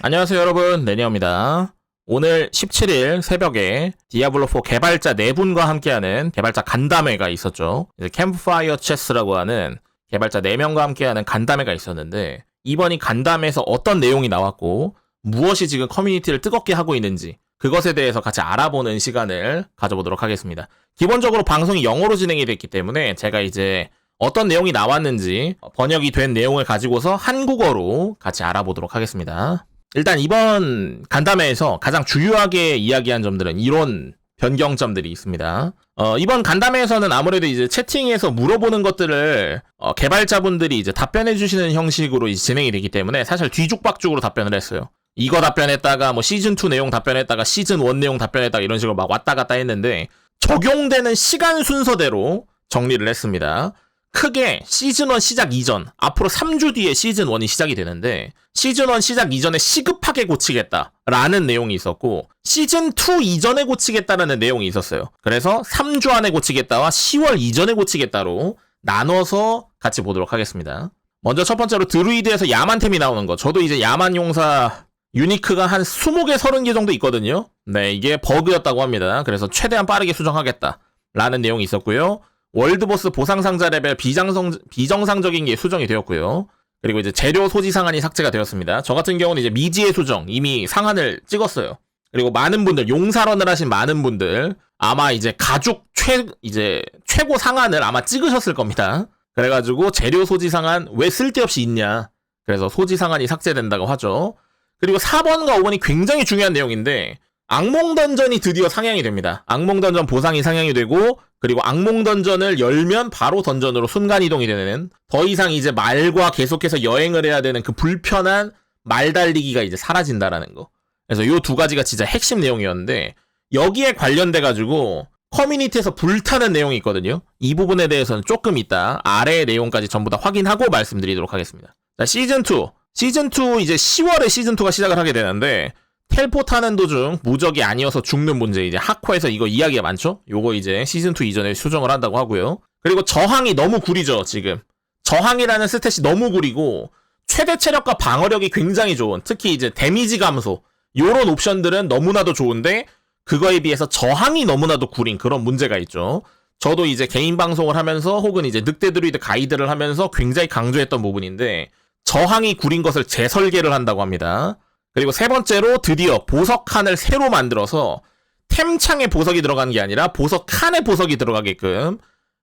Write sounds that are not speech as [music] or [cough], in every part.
안녕하세요 여러분 레니어입니다. 오늘 17일 새벽에 디아블로4 개발자 4분과 함께하는 개발자 간담회가 있었죠. 캠프파이어 체스라고 하는 개발자 4명과 함께하는 간담회가 있었는데 이번 이 간담회에서 어떤 내용이 나왔고 무엇이 지금 커뮤니티를 뜨겁게 하고 있는지 그것에 대해서 같이 알아보는 시간을 가져보도록 하겠습니다. 기본적으로 방송이 영어로 진행이 됐기 때문에 제가 이제 어떤 내용이 나왔는지 번역이 된 내용을 가지고서 한국어로 같이 알아보도록 하겠습니다. 일단 이번 간담회에서 가장 주요하게 이야기한 점들은 이론 변경점들이 있습니다. 어, 이번 간담회에서는 아무래도 이제 채팅에서 물어보는 것들을 어, 개발자분들이 이제 답변해 주시는 형식으로 이제 진행이 되기 때문에 사실 뒤죽박죽으로 답변을 했어요. 이거 답변했다가 뭐 시즌 2 내용 답변했다가 시즌 1 내용 답변했다가 이런 식으로 막 왔다 갔다 했는데 적용되는 시간 순서대로 정리를 했습니다. 크게 시즌1 시작 이전, 앞으로 3주 뒤에 시즌1이 시작이 되는데, 시즌1 시작 이전에 시급하게 고치겠다라는 내용이 있었고, 시즌2 이전에 고치겠다라는 내용이 있었어요. 그래서 3주 안에 고치겠다와 10월 이전에 고치겠다로 나눠서 같이 보도록 하겠습니다. 먼저 첫 번째로 드루이드에서 야만템이 나오는 거. 저도 이제 야만 용사 유니크가 한 20개, 30개 정도 있거든요. 네, 이게 버그였다고 합니다. 그래서 최대한 빠르게 수정하겠다. 라는 내용이 있었고요. 월드보스 보상상자 레벨 비정상, 비정상적인 게 수정이 되었고요. 그리고 이제 재료 소지 상한이 삭제가 되었습니다. 저 같은 경우는 이제 미지의 수정 이미 상한을 찍었어요. 그리고 많은 분들 용사런을 하신 많은 분들 아마 이제 가죽 최 이제 최고 상한을 아마 찍으셨을 겁니다. 그래가지고 재료 소지 상한 왜 쓸데없이 있냐. 그래서 소지 상한이 삭제된다고 하죠. 그리고 4번과 5번이 굉장히 중요한 내용인데 악몽 던전이 드디어 상향이 됩니다. 악몽 던전 보상이 상향이 되고 그리고 악몽 던전을 열면 바로 던전으로 순간 이동이 되는 더 이상 이제 말과 계속해서 여행을 해야 되는 그 불편한 말 달리기가 이제 사라진다라는 거. 그래서 요 두 가지가 진짜 핵심 내용이었는데 여기에 관련돼 가지고 커뮤니티에서 불타는 내용이 있거든요. 이 부분에 대해서는 조금 이따 아래의 내용까지 전부 다 확인하고 말씀드리도록 하겠습니다. 자, 시즌 2. 시즌 2 이제 10월에 시즌 2가 시작을 하게 되는데 텔포 타는 도중 무적이 아니어서 죽는 문제 이제 하코에서 이거 이야기가 많죠? 요거 이제 시즌 2 이전에 수정을 한다고 하고요. 그리고 저항이 너무 구리죠, 지금. 저항이라는 스탯이 너무 구리고 최대 체력과 방어력이 굉장히 좋은 특히 이제 데미지 감소 요런 옵션들은 너무나도 좋은데 그거에 비해서 저항이 너무나도 구린 그런 문제가 있죠. 저도 이제 개인 방송을 하면서 혹은 이제 늑대 드루이드 가이드를 하면서 굉장히 강조했던 부분인데 저항이 구린 것을 재설계를 한다고 합니다. 그리고 세 번째로 드디어 보석 칸을 새로 만들어서 템창에 보석이 들어가는 게 아니라 보석 칸에 보석이 들어가게끔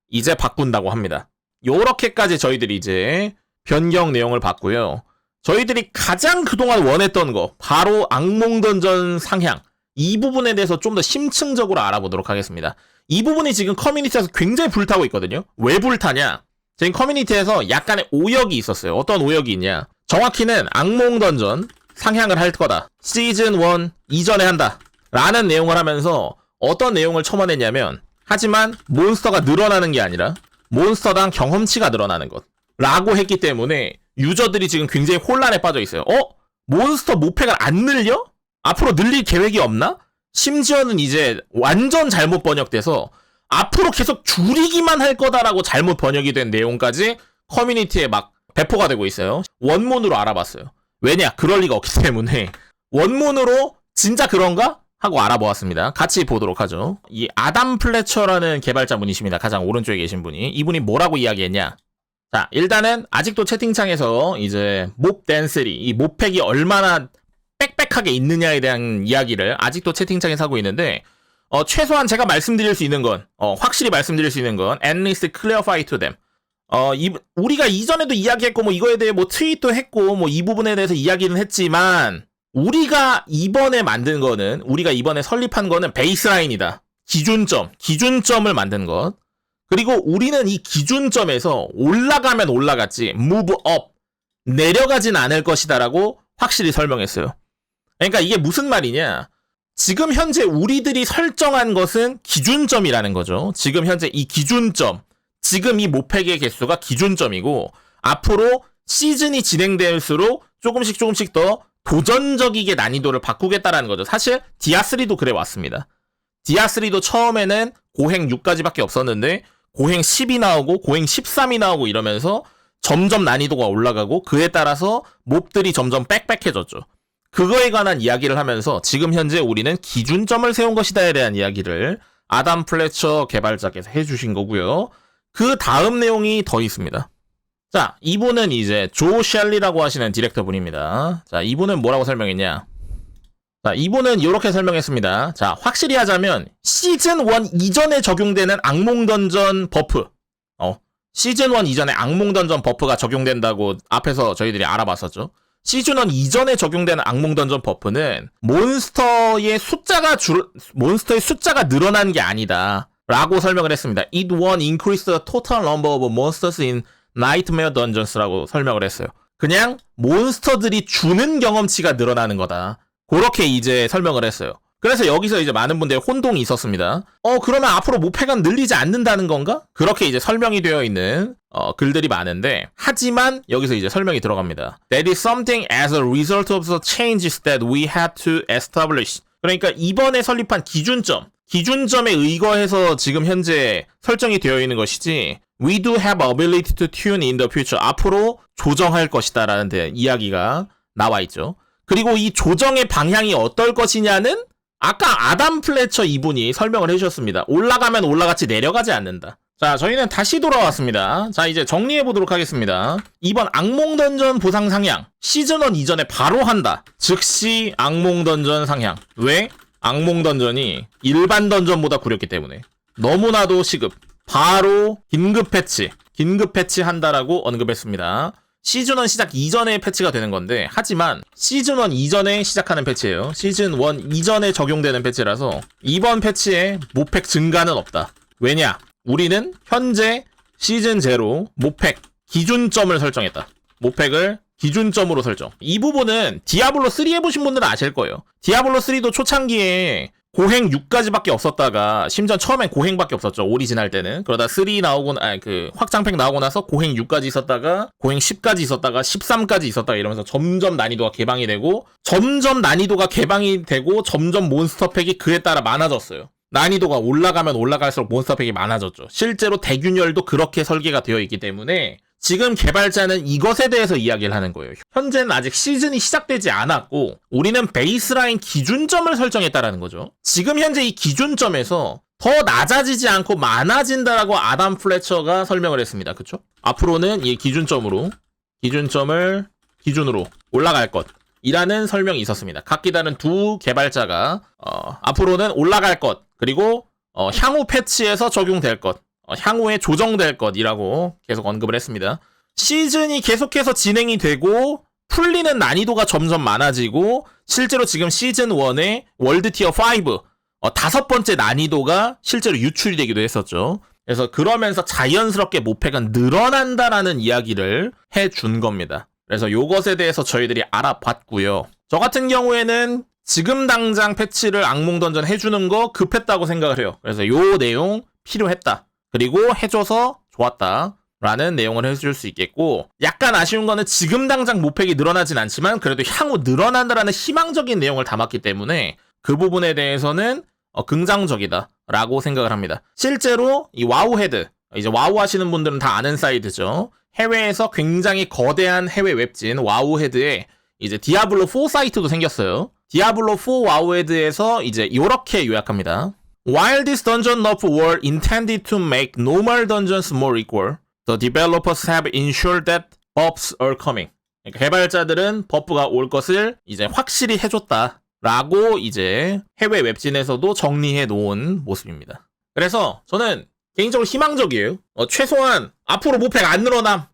이제 바꾼다고 합니다. 요렇게까지 저희들이 이제 변경 내용을 봤고요. 저희들이 가장 그동안 원했던 거 바로 악몽 던전 상향 이 부분에 대해서 좀 더 심층적으로 알아보도록 하겠습니다. 이 부분이 지금 커뮤니티에서 굉장히 불타고 있거든요. 왜 불타냐? 지금 커뮤니티에서 약간의 오역이 있었어요. 어떤 오역이 있냐? 정확히는 악몽 던전 상향을 할 거다. 시즌 1 이전에 한다. 라는 내용을 하면서 어떤 내용을 첨언했냐면 하지만 몬스터가 늘어나는 게 아니라 몬스터당 경험치가 늘어나는 것. 라고 했기 때문에 유저들이 지금 굉장히 혼란에 빠져 있어요. 어? 몬스터 모패가 안 늘려? 앞으로 늘릴 계획이 없나? 심지어는 이제 완전 잘못 번역돼서 앞으로 계속 줄이기만 할 거다라고 잘못 번역이 된 내용까지 커뮤니티에 막 배포가 되고 있어요. 원문으로 알아봤어요. 왜냐? 그럴 리가 없기 때문에 원문으로 진짜 그런가? 하고 알아보았습니다. 같이 보도록 하죠. 이 아담 플래처라는 개발자분이십니다. 가장 오른쪽에 계신 분이. 이분이 뭐라고 이야기했냐? 자, 일단은 아직도 채팅창에서 이제 몹 댄스리, 이 몹팩이 얼마나 빽빽하게 있느냐에 대한 이야기를 아직도 채팅창에서 하고 있는데 어, 최소한 제가 말씀드릴 수 있는 건 어, 확실히 말씀드릴 수 있는 건 at least clarify to them. 어, 이, 우리가 이전에도 이야기했고, 뭐, 이거에 대해 뭐, 트윗도 했고, 뭐, 이 부분에 대해서 이야기는 했지만, 우리가 이번에 만든 거는, 우리가 이번에 설립한 거는 베이스라인이다. 기준점, 기준점을 만든 것. 그리고 우리는 이 기준점에서 올라가면 올라갔지, move up, 내려가진 않을 것이다라고 확실히 설명했어요. 그러니까 이게 무슨 말이냐. 지금 현재 우리들이 설정한 것은 기준점이라는 거죠. 지금 현재 이 기준점, 지금 이 모팩의 개수가 기준점이고 앞으로 시즌이 진행될수록 조금씩 조금씩 더 도전적이게 난이도를 바꾸겠다라는 거죠. 사실 디아3도 그래 왔습니다. 디아3도 처음에는 고행 6까지밖에 없었는데 고행 10이 나오고 고행 13이 나오고 이러면서 점점 난이도가 올라가고 그에 따라서 몹들이 점점 빽빽해졌죠. 그거에 관한 이야기를 하면서 지금 현재 우리는 기준점을 세운 것이다에 대한 이야기를 아담 플래처 개발자께서 해주신 거고요. 그 다음 내용이 더 있습니다. 자, 이분은 이제 조 셸리라고 하시는 디렉터 분입니다. 자, 이분은 뭐라고 설명했냐? 자, 이분은 이렇게 설명했습니다. 자, 확실히 하자면 시즌 1 이전에 적용되는 악몽 던전 버프. 어, 시즌 1 이전에 악몽 던전 버프가 적용된다고 앞에서 저희들이 알아봤었죠. 시즌 1 이전에 적용되는 악몽 던전 버프는 몬스터의 숫자가 줄 몬스터의 숫자가 늘어난 게 아니다. 라고 설명을 했습니다. It won't increase the total number of monsters in Nightmare Dungeons라고 설명을 했어요. 그냥 몬스터들이 주는 경험치가 늘어나는 거다. 그렇게 이제 설명을 했어요. 그래서 여기서 이제 많은 분들의 혼동이 있었습니다. 어, 그러면 앞으로 모패가 늘리지 않는다는 건가? 그렇게 이제 설명이 되어 있는 어, 글들이 많은데 하지만 여기서 이제 설명이 들어갑니다. That is something as a result of the changes that we had to establish. 그러니까 이번에 설립한 기준점, 기준점에 의거해서 지금 현재 설정이 되어 있는 것이지 We do have ability to tune in the future. 앞으로 조정할 것이다 라는 데 이야기가 나와 있죠. 그리고 이 조정의 방향이 어떨 것이냐는 아까 아담 플래처 이분이 설명을 해주셨습니다. 올라가면 올라갔지 내려가지 않는다. 자, 저희는 다시 돌아왔습니다. 자, 이제 정리해 보도록 하겠습니다. 이번 악몽 던전 보상 상향 시즌1 이전에 바로 한다. 즉시 악몽 던전 상향. 왜? 악몽 던전이 일반 던전보다 구렸기 때문에. 너무나도 시급. 바로 긴급 패치. 긴급 패치 한다라고 언급했습니다. 시즌 1 시작 이전에 패치가 되는 건데 하지만 시즌 1 이전에 시작하는 패치예요. 시즌 1 이전에 적용되는 패치라서 이번 패치에 모팩 증가는 없다. 왜냐? 우리는 현재 시즌 제로 모팩 기준점을 설정했다. 모팩을 기준점으로 설정. 이 부분은 디아블로 3 해보신 분들은 아실 거예요. 디아블로 3도 초창기에 고행 6까지밖에 없었다가 심지어 처음엔 고행밖에 없었죠 오리지널 때는 그러다 3 나오고 아니 그 확장팩 나오고 나서 고행 6까지 있었다가 고행 10까지 있었다가 13까지 있었다가 이러면서 점점 난이도가 개방이 되고 점점 난이도가 개방이 되고 점점 몬스터 팩이 그에 따라 많아졌어요 난이도가 올라가면 올라갈수록 몬스터 팩이 많아졌죠 실제로 대균열도 그렇게 설계가 되어 있기 때문에 지금 개발자는 이것에 대해서 이야기를 하는 거예요. 현재는 아직 시즌이 시작되지 않았고 우리는 베이스라인 기준점을 설정했다라는 거죠. 지금 현재 이 기준점에서 더 낮아지지 않고 많아진다라고 아담 플래처가 설명을 했습니다. 그쵸? 앞으로는 이 기준점으로 기준점을 기준으로 올라갈 것 이라는 설명이 있었습니다. 각 기 다른 두 개발자가 어, 앞으로는 올라갈 것 그리고 어, 향후 패치에서 적용될 것 어, 향후에 조정될 것이라고 계속 언급을 했습니다. 시즌이 계속해서 진행이 되고 풀리는 난이도가 점점 많아지고 실제로 지금 시즌 1의 월드 티어 5 어, 다섯 번째 난이도가 실제로 유출이 되기도 했었죠. 그래서 그러면서 자연스럽게 모패가 늘어난다라는 이야기를 해 준 겁니다. 그래서 요것에 대해서 저희들이 알아봤고요. 저 같은 경우에는 지금 당장 패치를 악몽 던전 해주는 거 급했다고 생각을 해요. 그래서 요 내용 필요했다. 그리고 해줘서 좋았다. 라는 내용을 해줄 수 있겠고 약간 아쉬운 거는 지금 당장 모팩이 늘어나진 않지만 그래도 향후 늘어난다라는 희망적인 내용을 담았기 때문에 그 부분에 대해서는 어, 긍정적이다 라고 생각을 합니다 실제로 이 와우 헤드 이제 와우 하시는 분들은 다 아는 사이트죠 해외에서 굉장히 거대한 해외 웹진 와우 헤드에 이제 디아블로 4 사이트도 생겼어요 디아블로 4 와우 헤드에서 이제 이렇게 요약합니다 While this dungeon nerf were intended to make normal dungeons more equal, the developers have ensured that buffs are coming. 그러니까 개발자들은 버프가 올 것을 이제 확실히 해줬다. 라고 이제 해외 웹진에서도 정리해 놓은 모습입니다. 그래서 저는 개인적으로 희망적이에요. 어, 최소한 앞으로 모팩 안 늘어남.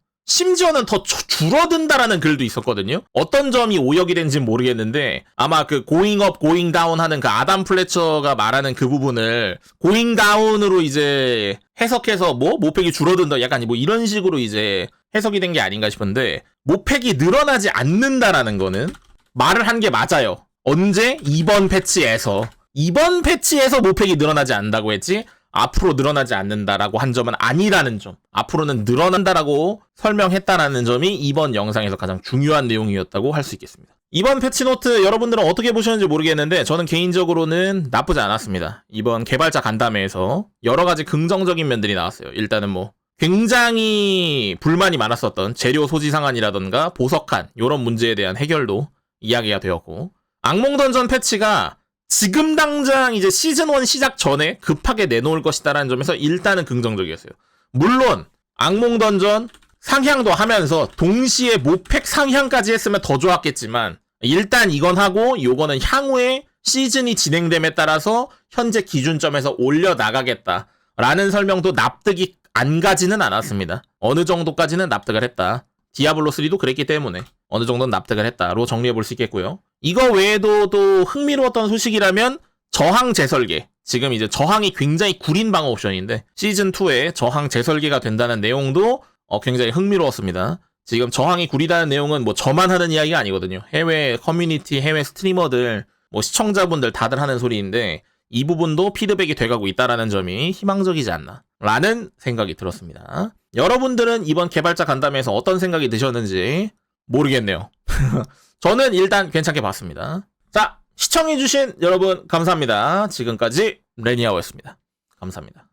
심지어는 더 줄어든다라는 글도 있었거든요. 어떤 점이 오역이 된지는 모르겠는데 아마 그 고잉 업 고잉 다운 하는 그 아담 플래처가 말하는 그 부분을 고잉 다운으로 이제 해석해서 뭐 모팩이 줄어든다 약간 뭐 이런 식으로 이제 해석이 된 게 아닌가 싶은데 모팩이 늘어나지 않는다라는 거는 말을 한 게 맞아요. 언제? 이번 패치에서 이번 패치에서 모팩이 늘어나지 않는다고 했지 앞으로 늘어나지 않는다라고 한 점은 아니라는 점. 앞으로는 늘어난다라고 설명했다라는 점이 이번 영상에서 가장 중요한 내용이었다고 할 수 있겠습니다. 이번 패치노트 여러분들은 어떻게 보셨는지 모르겠는데 저는 개인적으로는 나쁘지 않았습니다. 이번 개발자 간담회에서 여러 가지 긍정적인 면들이 나왔어요. 일단은 뭐 굉장히 불만이 많았었던 재료 소지 상한이라던가 보석한 이런 문제에 대한 해결도 이야기가 되었고 악몽 던전 패치가 지금 당장 이제 시즌 1 시작 전에 급하게 내놓을 것이다라는 점에서 일단은 긍정적이었어요. 물론 악몽 던전 상향도 하면서 동시에 모팩 상향까지 했으면 더 좋았겠지만 일단 이건 하고 요거는 향후에 시즌이 진행됨에 따라서 현재 기준점에서 올려 나가겠다라는 설명도 납득이 안 가지는 않았습니다. 어느 정도까지는 납득을 했다. 디아블로 3도 그랬기 때문에 어느 정도는 납득을 했다로 정리해 볼 수 있겠고요. 이거 외에도 또 흥미로웠던 소식이라면 저항 재설계. 지금 이제 저항이 굉장히 구린 방어 옵션인데 시즌 2에 저항 재설계가 된다는 내용도 어, 굉장히 흥미로웠습니다. 지금 저항이 구리다는 내용은 뭐 저만 하는 이야기가 아니거든요. 해외 커뮤니티, 해외 스트리머들, 뭐 시청자분들 다들 하는 소리인데 이 부분도 피드백이 돼가고 있다라는 점이 희망적이지 않나 라는 생각이 들었습니다. 여러분들은 이번 개발자 간담회에서 어떤 생각이 드셨는지 모르겠네요. [laughs] 저는 일단 괜찮게 봤습니다. 자, 시청해주신 여러분 감사합니다. 지금까지 레니아오였습니다. 감사합니다.